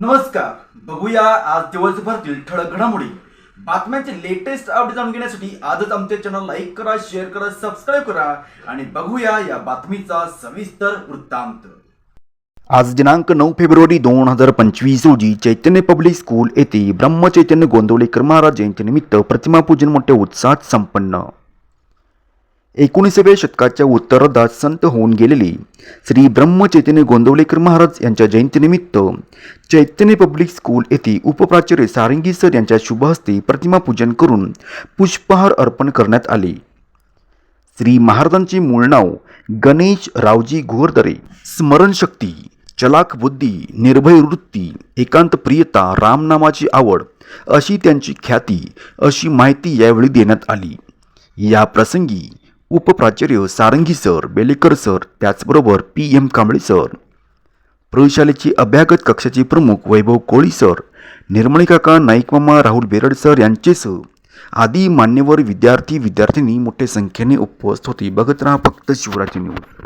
नमस्कार. बघूया आज दिवसभरातील ठळक घडामोडी. बातम्यांचे लेटेस्ट अपडेट जाणून घेण्यासाठी आजच आमच्या चॅनल लाईक करा शेअर करा सबस्क्राईब करा आणि बघूया या बातमीचा सविस्तर वृत्तांत. आज दिनांक नऊ फेब्रुवारी दोन हजार पंचवीस रोजी चैतन्य पब्लिक स्कूल येथे ब्रह्मचैतन्य गोंदवलेकर महाराज जयंतीनिमित्त प्रतिमापूजन मोठ्या उत्साहात संपन्न. एकोणीसाव्या शतकाच्या उत्तरार्धात संत होऊन गेलेले श्री ब्रह्मचैतन्य गोंदवलेकर महाराज यांच्या जयंतीनिमित्त चैतन्य पब्लिक स्कूल येथे उपप्राचार्य सारंगी सर यांच्या शुभहस्ते प्रतिमापूजन करून पुष्पहार अर्पण करण्यात आले. श्री महाराजांचे मूळ नाव गणेश रावजी घोरदरे. स्मरणशक्ती चलाक बुद्धी निर्भय वृत्ती एकांत प्रियता रामनामाची आवड अशी त्यांची ख्याती अशी माहिती यावेळी देण्यात आली. या प्रसंगी उपप्राचार्य सारंगी सर बेलेकर सर त्याचबरोबर पी एम कांबळे सर. प्रयोगशालेची अभ्यागत कक्षाचे प्रमुख वैभव कोळी सर निर्मळीकाका नाईकमामा राहुल बेरड सर यांचेसह आदी मान्यवर विद्यार्थी विद्यार्थिनी मोठ्या संख्येने उपस्थित होती. बघत राहा फक्त शिवरात्री न्यूज.